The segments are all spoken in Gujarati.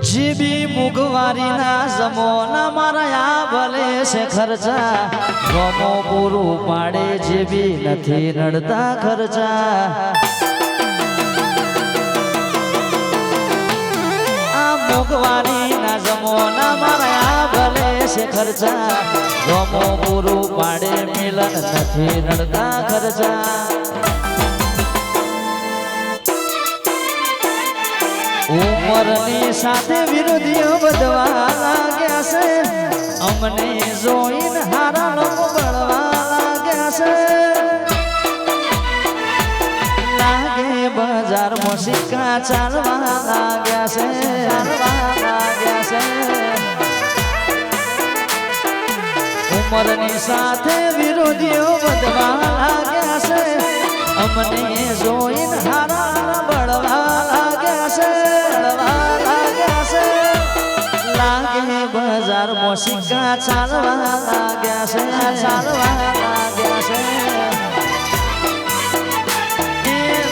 જીબી મુગવારી ના જમોના મારા આ ભલે છે ખર્ચા. ગમો પૂરું પાડે જીબી નથી રડતા ખર્ચા. આ મુગવારી ના જમોના મારા આ ભલે છે ખર્ચા. ગમો પૂરું પાડે મિલન નથી રડતા ખર્ચા. ઉંમરની સાથે વિરોધીઓ વધવા લાગ્યા છે. અમને જોઈને હારા બળવા લાગ્યા છે. લાગે બજાર સિક્કા ચાલવા લાગ્યા છે. ચાલવા લાગ્યા છે ઉંમરની સાથે વિરોધીઓ વધવા લાગ્યા છે. અમને જોઈને હારા સિક્કા ચાલવા લાગ્યા છે. ચાલવા લાગ્યા છે.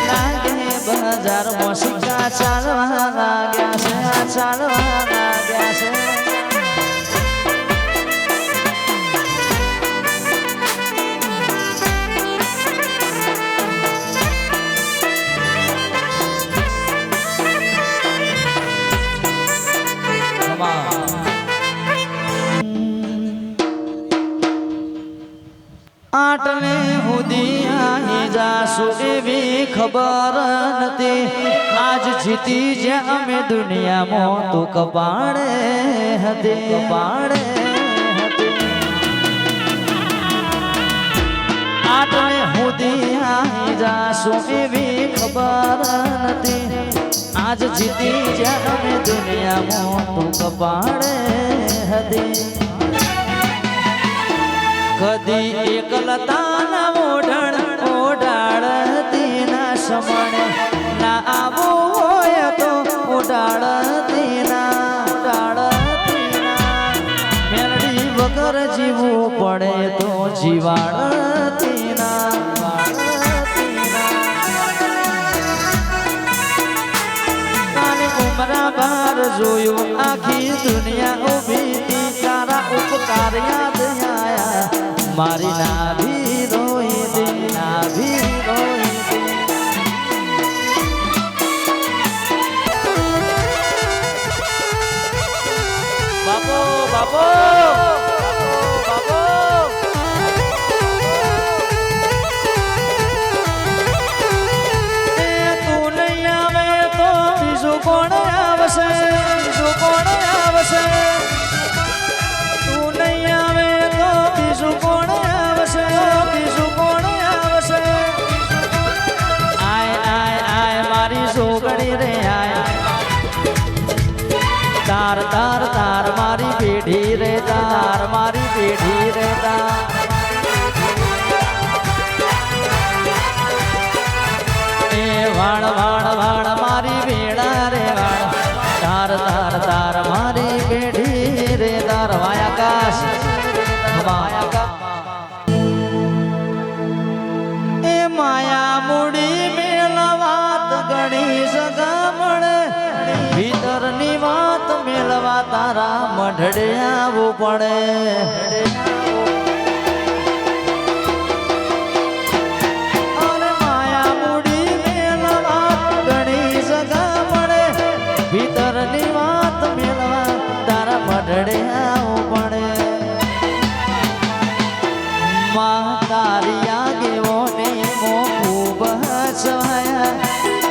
લાગે બજારમાં સિક્કા ચાલવા લાગ્યા છે? ચાલવા લાગ્યા છે. ખબર નથી. આજ જીતી જે અમે દુનિયામાં તું કપાડે હતી હતી. આટલે સુધી આહી જાશું એવી ખબર નથી. આજ જીતી જે અમે દુનિયામાં તું કપાડે હતી. કદી એકલતાના ઓઢણ ઓઢાડતી સમણે ના આવું હોય તો ઉડાળ ના ઓઢાડતી ના વગર જીવવું પડે તો જીવાળ તેના ઉમરા બાર જોયું, આખી દુનિયા ઊભી તારા ઉપકાર યાદ આયા. મારી નાભી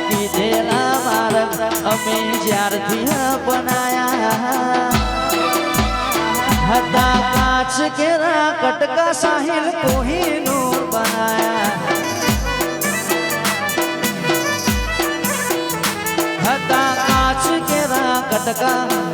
કીધેલા માર્ગ અમે જ્યારથી અપનાયા કાચ કેરા કટકા સાહિલ કોહિનૂર બનાયા. હતા કાચ કેરા કટકા. તુએ કોહિનૂર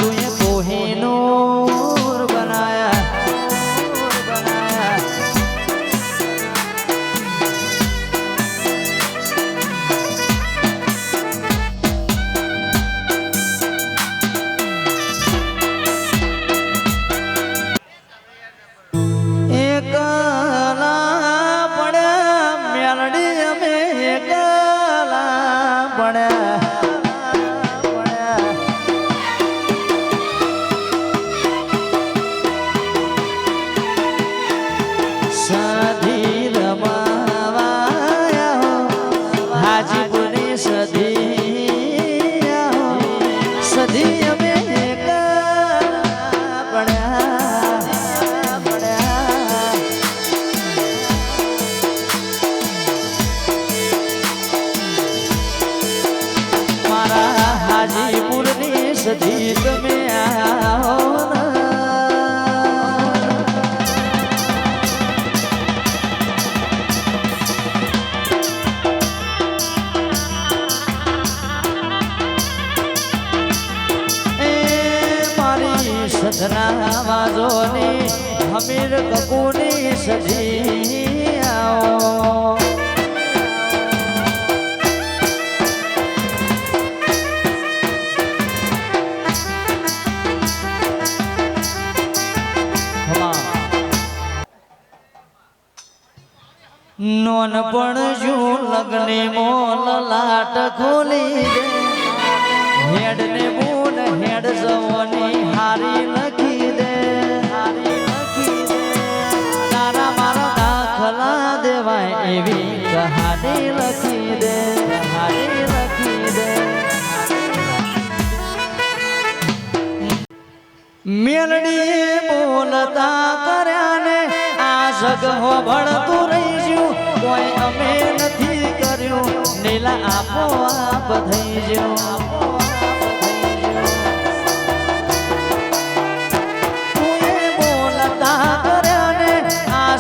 સધના વાજોની હમીર કપૂની સજી આવો નોનપણ જું લગ્ને મોલ લાટ ખોલી મેલડી બોલતા કર્યા ને આ જગ હોભળતું રહી ગયું કોઈ અમે નથી કર્યું. નીલા આપો આપ થઈ જ્યો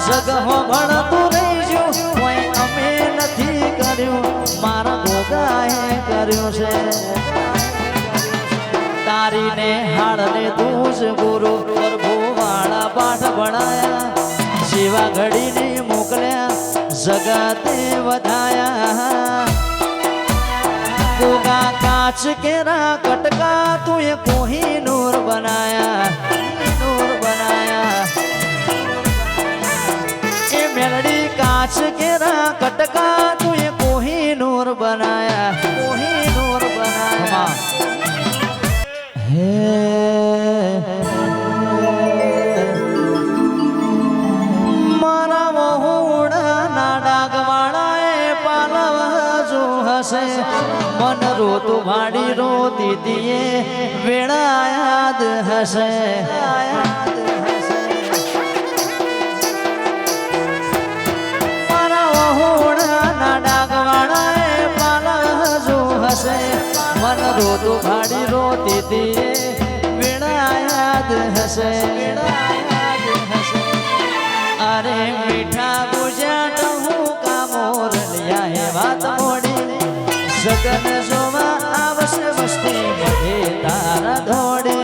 જગ હોભળતું રહી ગયું કોઈ અમે નથી કર્યું. મારા ભોગાએ કર્યું છે. તારીને હાડને તું જ ગુરુ પ્રભુ વાળા પાઠ ભણાયા શિવા ઘડીને મોકલ્યા જગતે વધાયા કોગા કાચ કેરા કટકા તું એ કોહી નૂર બનાયા નૂર બનાયા એ મેલડી કાચ કેરા કટકા તું એ કોહી નૂર બનાયા મન રોતું ભાડી રોતી દીએ વેળા યાદ હશે મારા વહુડાના ડાગવાળાએ પાલવા જો હશે મન રોતું ભાડી રોતી દીએ વેળા યાદ હશે વેળા યાદ હશે અરે મીઠા ગુજરાત હું કામોર લ્યા હે વાત મોડી સગન જોવા આવશે વસ્તી. મધે તારા ધોડે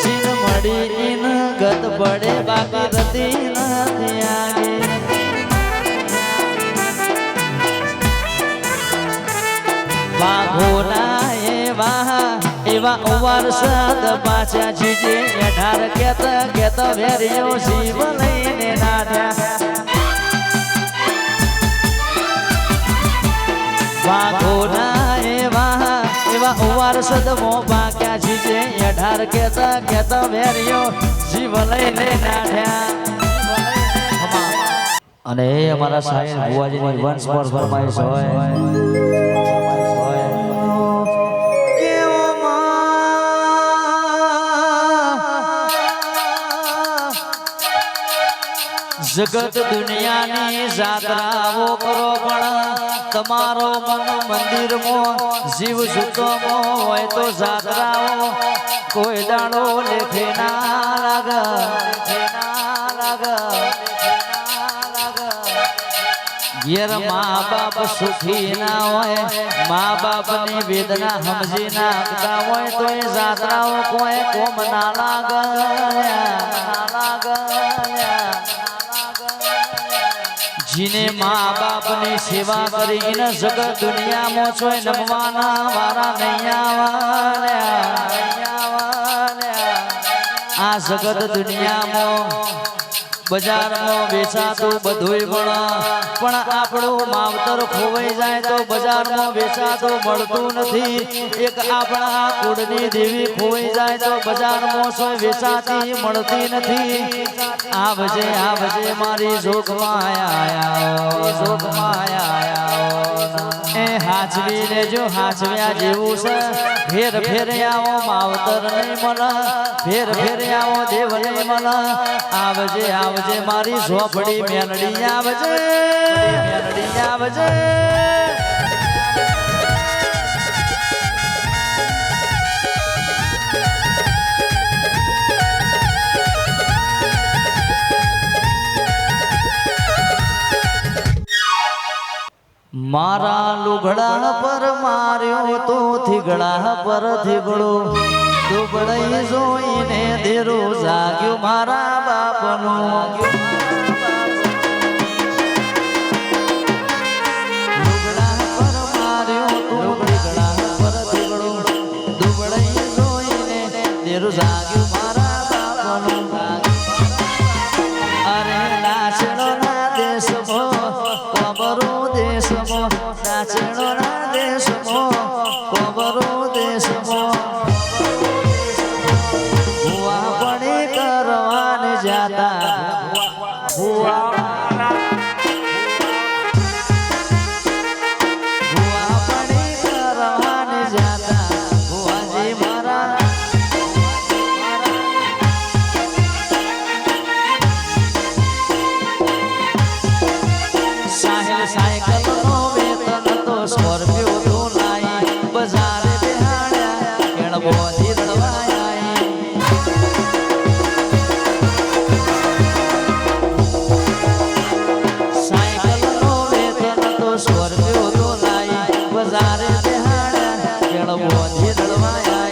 સીન મળી ઇન ગત પડે બાકી રતી નથી આગે. વાઘોના એવા એવા વરસાદ પાછા જીજે અઢાર કેત કેત વેરિયો શિવ લઈને નાઠ્યા. વાઘોના એવા એવા વરસાદ મો પાક્યા જીજે અઢાર કેતા કેત વેરિયો શિવ લઈને નાઠ્યા અને અમારા સાહેબ બુવાજીની વંશ પર ફરમાઈશ હોય. જગત દુનિયાની જાત્રાઓ કરો પણ તમારો મન મંદિરમાં જીવ સુતમો હોય તો જાત્રાઓ કોઈ દાણો લેખે ના લાગ લાગ લાગ. મા બાપ સુખી ના હોય મા બાપની વેદના સમજી નાખતા હોય તો એ જાત્રાઓ કોઈ કોમ ના લાગ. જીને મા બાપની સેવા કરીને જગત દુનિયામાં છો નમવાના વારા નહીં આવવાલ્યા આ જગત દુનિયામાં બજારમાં વેચાતું બધુંય પણ પણ આપણું માવતર ખોવાઈ જાય તો બજારમાં વેચાતું મળતું નથી. એક આપણા કુળની દેવી ખોવાઈ જાય તો બજારમાં સોય વેચાતી મળતી નથી. આવજે આવજે મારી જોગમાં આયા જોગમાં હાચવી લેજો હાચવ્યા જેવું છે. ફેર ફેર આવો માવતર નહીં મન, ફેર ફેર આવો દેવ નહીં મન. આવજે આવજે, મારી ઝોપડી મેનડી આવજે મેનડી આવજે. મારા લુગડા પર માર્યો તો થીગડા પર થીગડો. દુબળઈ જોઈને દેરો જાગ્યો મારા બાપનો. લુગડા પર બોધી રડવાયા કેણ બોધી રડવાયા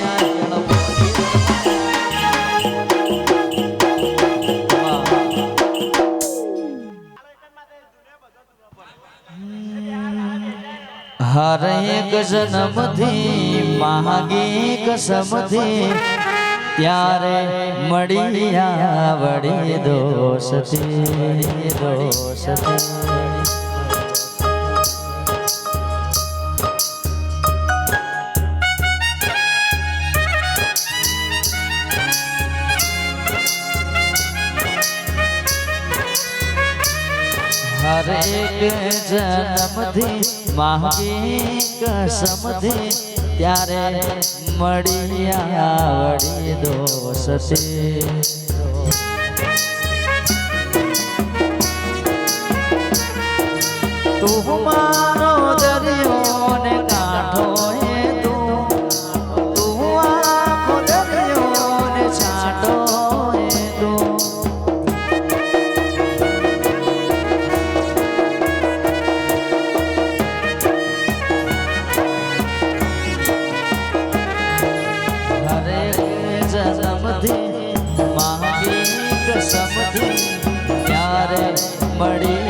હર એક જન્મથી, માગી કસમથી ત્યારે મળી આવડી દોષથી દોષથી. એક જન્મથી માગી કસમથી ત્યારે મળી આવડી દોષ છે tu સમધી મહાવીર સમધી ત્યારે મળી